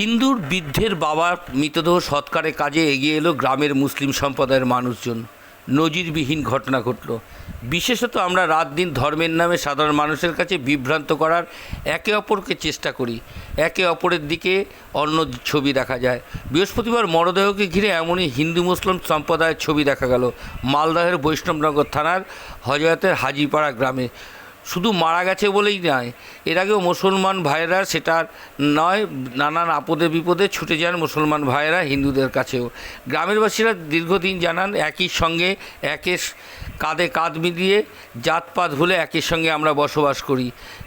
হিন্দুর বৃদ্ধের বাবার মৃতদেহ সৎকারের কাজে এগিয়ে এলো গ্রামের মুসলিম সম্প্রদায়ের মানুষজন। নজিরবিহীন ঘটনা ঘটল। বিশেষত আমরা রাত দিন ধর্মের নামে সাধারণ মানুষের কাছে বিভ্রান্ত করার একে অপরকে চেষ্টা করি। একে অপরের দিকে অন্য ছবি দেখা যায়। বৃহস্পতিবার মরদেহকে ঘিরে এমনই হিন্দু মুসলিম সম্প্রদায়ের ছবি দেখা গেল। মালদহের বৈষ্ণবনগর থানার হজরতের হাজিপাড়া গ্রামে। শুধু মারা গেছে বলেই নয়, এর আগেও মুসলমান ভাইয়েরা সেটার নয়, নানান আপদে বিপদে ছুটে যান মুসলমান ভাইয়েরা হিন্দুদের কাছেও। গ্রামের বাসীরা দীর্ঘদিন জানান, একই সঙ্গে একের কাঁধে কাঁধ মিলিয়ে জাতপাত ভুলে একই সঙ্গে আমরা বসবাস করি।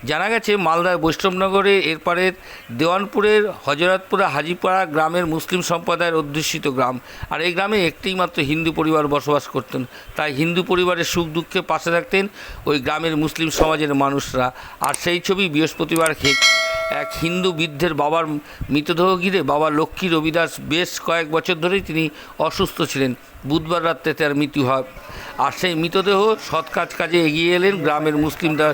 জানা গেছে মালদার বৈষ্ণবনগরে এরপারের দেওয়ানপুরের হজরতপুরা হাজিপাড়া গ্রামের মুসলিম সম্প্রদায়ের অধ্যুষিত গ্রাম। আর এই গ্রামে একটিই মাত্র হিন্দু পরিবার বসবাস করতেন। তাই হিন্দু পরিবারের সুখ দুঃখে পাশে থাকতেন ওই গ্রামের মুসলিম সমাজের মানুষরা। আর সেই ছবি বৃহস্পতিবার এক হিন্দু বৃদ্ধের বাবার মৃতদেহ ঘিরে বাবা লক্ষ্মী রবিদাস বেশ কয়েক বছর ধরেই তিনি অসুস্থ ছিলেন। বুধবার রাত্রে তার মৃত্যু হয়। আর সেই মৃতদেহ সৎ কাজ কাজে এগিয়ে এলেন গ্রামের মুসলিমরা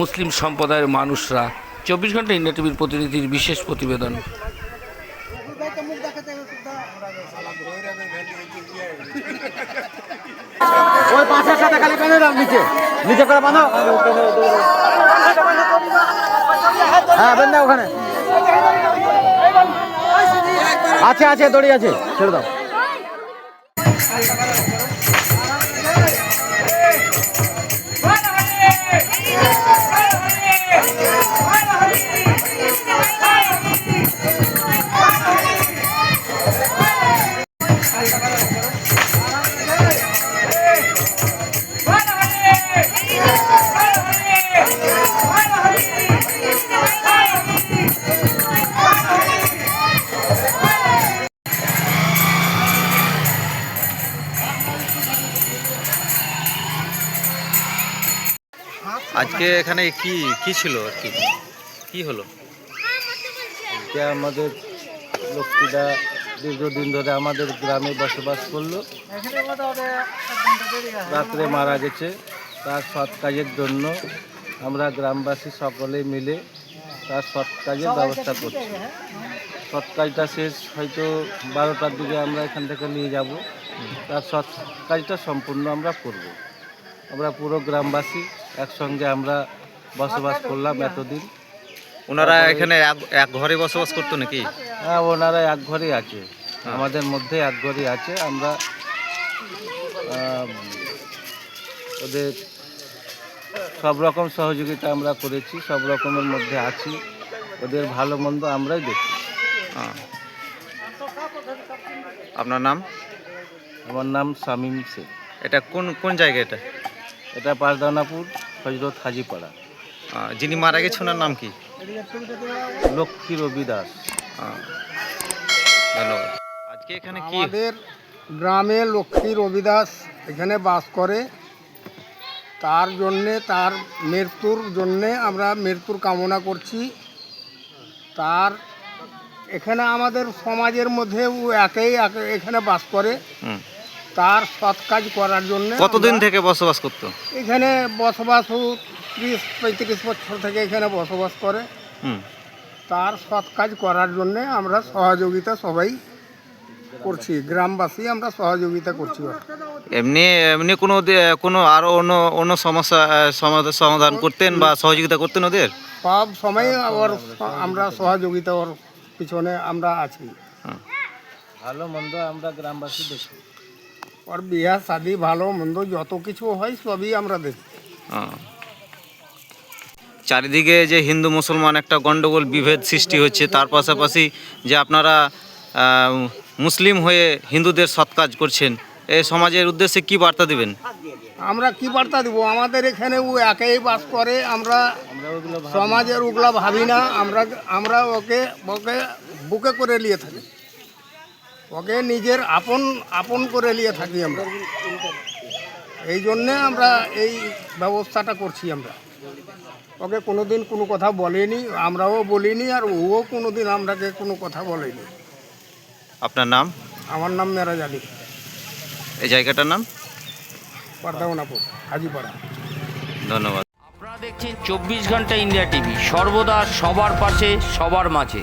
মুসলিম সম্প্রদায়ের মানুষরা। চব্বিশ ঘণ্টা ইন্ডিয়া টিভির প্রতিনিধির বিশেষ প্রতিবেদন। ওই নিচে। নিচে করে বাঁধো। হ্যাঁ বেন দাও ওখানে। আছে আছে দড়ি আছে ছেড়ে দাও। আজকে এখানে কি কি ছিল আর কি? কি হলো? যে আমাদের লক্ষ্মীদা দীর্ঘদিন ধরে আমাদের গ্রামে বসবাস করল। রাত্রে মারা গেছে। তার সৎ কাজের জন্য আমরা গ্রামবাসী সকলে মিলে তার সৎ কাজের ব্যবস্থা করছি। সৎ কাজটা শেষ, হয়তো বারোটার দিকে আমরা এখান থেকে নিয়ে যাব। তার সৎ কাজটা সম্পূর্ণ আমরা করব। আমরা পুরো গ্রামবাসী একসঙ্গে আমরা বসবাস করলাম এতদিন। ওনারা এখানে এক- ঘরে বসবাস করতো নাকি? হ্যাঁ ওনারা এক ঘরেই আছে। আমাদের মধ্যে এক ঘরই আছে। আমরা ওদের সব রকম সহযোগিতা আমরা করেছি সব রকমের মধ্যে আছি। ওদের ভালো মন্দ আমরাই দেখি। হ্যাঁ। আপনার নাম? আমার নাম শামীম শেখ এটা কোন কোন জায়গা এটা? এটা পারদানাপুর হজরত হাজিপাড়া। যিনি মারা গেছে ওনার নাম কি? লক্ষ্মী রবি দাস ধন্যবাদ। আজকে এখানে কি? আমাদের গ্রামে লক্ষ্মী রবিদাস এখানে বাস করে। তার জন্যে তার মৃত্যুর জন্যে আমরা মৃত্যুর কামনা করছি। তার এখানে আমাদের সমাজের মধ্যে ও একেই একে- এখানে বাস করে। হুম। তার সৎ কাজ করার জন্য কতদিন থেকে বসবাস করতো? এখানে বসবাস ত্রিশ পঁয়ত্রিশ বছর থেকে এখানে বসবাস করে। হুম। তার সৎ কাজ করার জন্যে আমরা সহযোগিতা সবাই করছি। গ্রামবাসী আমরা সহযোগিতা করছি এমনি এমনি কোনো দে- কোনো আরও অন্য অন্য সমস্যা সমাধান করতেন বা সহযোগিতা করতেন ওদের? সব সময় ওর আমরা সহযোগিতা ওর পিছনে আমরা আছি। ভালো মন্দ আমরা গ্রামবাসী দেখি ওর বিয়া শাদি ভালো মন্দ যত কিছু হয় সবই আমরা দেখি। চারিদিকে যে হিন্দু মুসলমান একটা গন্ডগোল বিভেদ সৃষ্টি হচ্ছে তার পাশাপাশি যে আপনারা মুসলিম হয়ে হিন্দুদের সৎ কাজ করছেন এই সমাজের উদ্দেশ্যে কি বার্তা দিবেন? আমরা কি বার্তা দিব? আমাদের এখানে ও একাই বাস করে আমরা সমাজের ওগুলা ভাবি না আমরা আমরা ওকে ওকে বুকে করে নিয়ে থাকি। ওকে নিজের আপন আপন করে নিয়ে থাকি আমরা। এই জন্যে আমরা এই ব্যবস্থাটা করছি আমরা। ওকে কোনোদিন কোনো কথা বলেনি আমরাও বলিনি আর ও কোনোদিন আমরাকে কোনো কথা বলেনি। আপনার নাম? আমার নাম মেরাজ আলী। এই জায়গাটার নাম? পর্দাউনাপুর হাজিপাড়া। ধন্যবাদ। আপনারা দেখছেন চব্বিশ ঘণ্টা ইন্ডিয়া টিভি সর্বদা সবার পাশে সবার মাঝে।